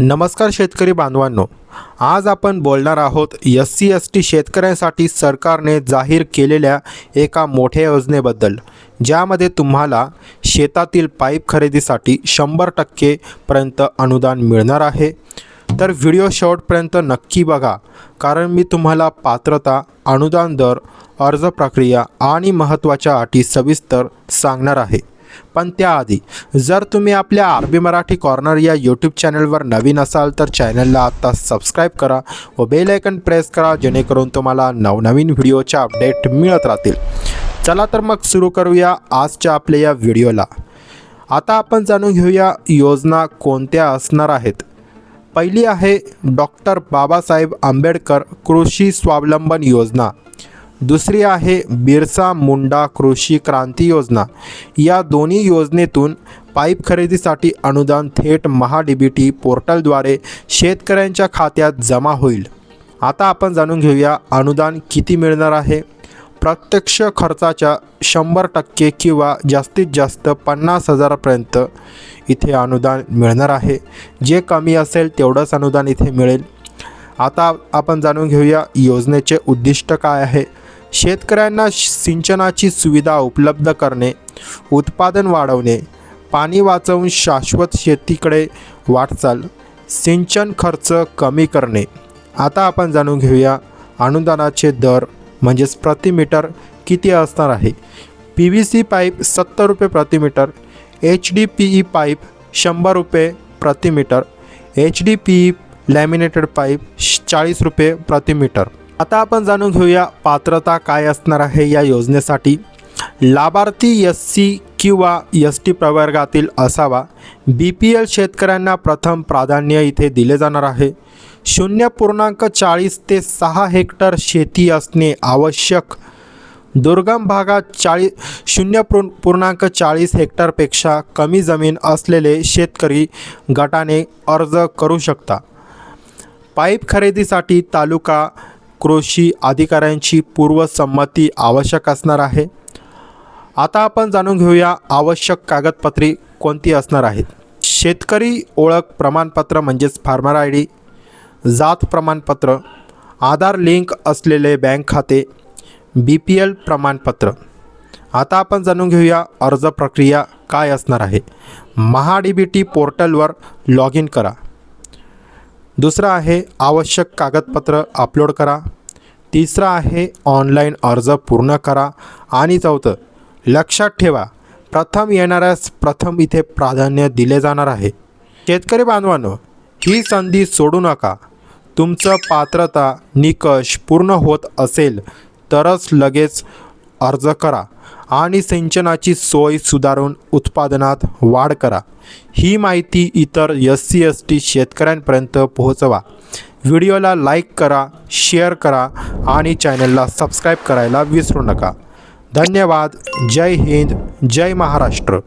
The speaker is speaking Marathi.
नमस्कार शेतकरी बांधवांनो. आज आपण बोलणार आहोत एस सी एस टी शेतकऱ्यांसाठी सरकारने जाहीर केलेल्या एका मोठ्या योजनेबद्दल ज्यामध्ये तुम्हाला शेतातील पाईप खरेदीसाठी शंभर टक्केपर्यंत अनुदान मिळणार आहे. तर व्हिडिओ शेवटपर्यंत नक्की बघा कारण मी तुम्हाला पात्रता अनुदान दर अर्ज प्रक्रिया आणि महत्त्वाच्या अटी सविस्तर सांगणार आहे. पण त्याआधी जर तुम्ही आपल्या आर बी मराठी कॉर्नर या यूट्यूब चॅनलवर नवीन असाल तर चॅनलला आत्ता सबस्क्राईब करा व बेल आयकन प्रेस करा जेणेकरून तुम्हाला नवनवीन व्हिडिओच्या अपडेट मिळत राहतील. चला तर मग सुरू करूया आजच्या आपल्या या व्हिडिओला. आता आपण जाणून घेऊया योजना कोणत्या असणार आहेत. पहिली आहे डॉक्टर बाबासाहेब आंबेडकर कृषी स्वावलंबन योजना. दुसरी आहे बिरसा मुंडा कृषी क्रांती योजना. या दोन्ही योजनेतून पाईप खरेदीसाठी अनुदान थेट महा डी बी टी पोर्टलद्वारे शेतकऱ्यांच्या खात्यात जमा होईल. आता आपण जाणून घेऊया अनुदान किती मिळणार आहे. प्रत्यक्ष खर्चाच्या शंभर टक्के किंवा जास्तीत जास्त पन्नास हजारापर्यंत इथे अनुदान मिळणार आहे. जे कमी असेल तेवढंच अनुदान इथे मिळेल. आता आपण जाणून घेऊया योजनेचे उद्दिष्ट काय आहे. शेतकऱ्यांना सिंचनाची सुविधा उपलब्ध करणे उत्पादन वाढवणे पाणी वाचवून शाश्वत शेतीकडे वाटचाल सिंचन खर्च कमी करणे. आता आपण जाणून घेऊया अनुदानाचे दर म्हणजेच प्रति मीटर किती असणार आहे. पी व्ही सी पाईप सत्तर रुपये प्रति metre H D P E pipe शंभर रुपये प्रति metre H D P E laminated pipe चाळीस रुपये प्रति मीटर. आता आपण जाणून घेऊया पात्रता काय असणार आहे या योजनेसाठी. लाभार्थी एस सी किंवा एस टी प्रवर्गातील असावा. बी पी एल शेतकऱ्यांना प्रथम प्राधान्य इथे दिले जाणार आहे. शून्य पूर्णांक चाळीस ते सहा हेक्टर शेती असणे आवश्यक. दुर्गम भागात चाळीस शून्य पूर्णांक चाळीस हेक्टरपेक्षा कमी जमीन असलेले शेतकरी गटाने अर्ज करू शकता. पाईप खरेदीसाठी तालुका कृषी अधिकाऱ्यांची पूर्वसंमती आवश्यक असणार आहे. आता आपण जाणून घेऊया आवश्यक कागदपत्रे कोणती असणार आहेत. शेतकरी ओळख प्रमाणपत्र म्हणजेच फार्मर आय डी जात प्रमाणपत्र आधार लिंक असलेले बँक खाते बी पी एल प्रमाणपत्र. आता आपण जाणून घेऊया अर्ज प्रक्रिया काय असणार आहे. महा डी बी टी पोर्टलवर लॉग इन करा. दुसरं आहे आवश्यक कागदपत्र अपलोड करा. तिसरं आहे ऑनलाईन अर्ज पूर्ण करा. आणि चौथं लक्षात ठेवा प्रथम येणाऱ्यास प्रथम इथे प्राधान्य दिले जाणार आहे. शेतकरी बांधवांनो ही संधी सोडू नका. तुमचं पात्रता निकष पूर्ण होत असेल तरच लगेच अर्ज करा आणि सिंचनाची सोय सुधारून उत्पादनात वाढ करा. ही माहिती इतर एस सी एस टी शेतकऱ्यांपर्यंत पोहोचवा. व्हिडिओला लाईक करा शेअर करा आणि चॅनलला सबस्क्राईब करायला विसरू नका. धन्यवाद. जय हिंद. जय महाराष्ट्र.